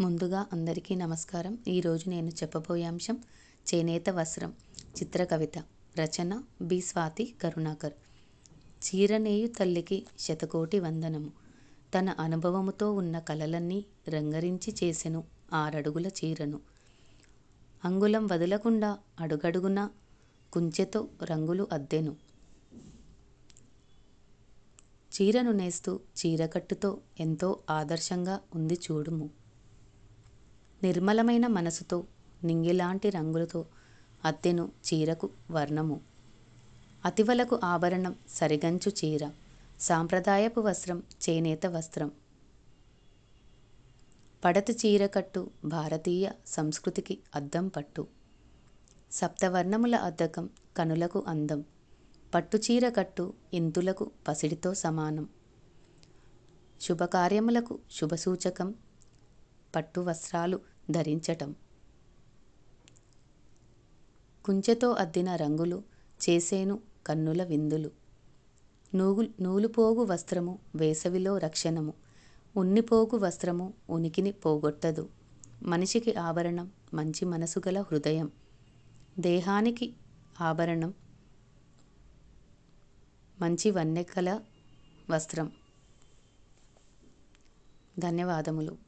ముందుగా అందరికీ నమస్కారం. ఈరోజు నేను చెప్పబోయే అంశం చేనేత వస్త్రం చిత్ర కవిత రచన బి. స్వాతి కరుణాకర్. చీరనేయు తల్లికి శతకోటి వందనము. తన అనుభవముతో ఉన్న కలలన్నీ రంగరించి చేసెను ఆరడుగుల చీరను. అంగుళం వదలకుండా అడుగడుగున కుంచెతో రంగులు అద్దెను. చీరను నేస్తూ చీరకట్టుతో ఎంతో ఆదర్శంగా ఉంది చూడుము. నిర్మలమైన మనసుతో నింగిలాంటి రంగులతో అత్తెను చీరకు వర్ణము. అతివలకు ఆభరణం సరిగంచు చీర సాంప్రదాయపు వస్త్రం చేనేత వస్త్రం. పడతి చీరకట్టు భారతీయ సంస్కృతికి అద్దం పట్టు. సప్తవర్ణముల అద్దకం కనులకు అందం. పట్టు కట్టు ఇంతులకు పసిడితో సమానం. శుభకార్యములకు శుభసూచకం పట్టు వస్త్రాలు ధరించటం. కుంచెతో అద్దిన రంగులు చేసేను కన్నుల విందులు. నూగు నూలుపోగు వస్త్రము వేసవిలో రక్షణము. ఉన్నిపోగు వస్త్రము ఉనికిని పోగొట్టదు. మనిషికి ఆభరణం మంచి మనసు గల హృదయం. దేహానికి ఆభరణం మంచి వన్నెకల వస్త్రం. ధన్యవాదములు.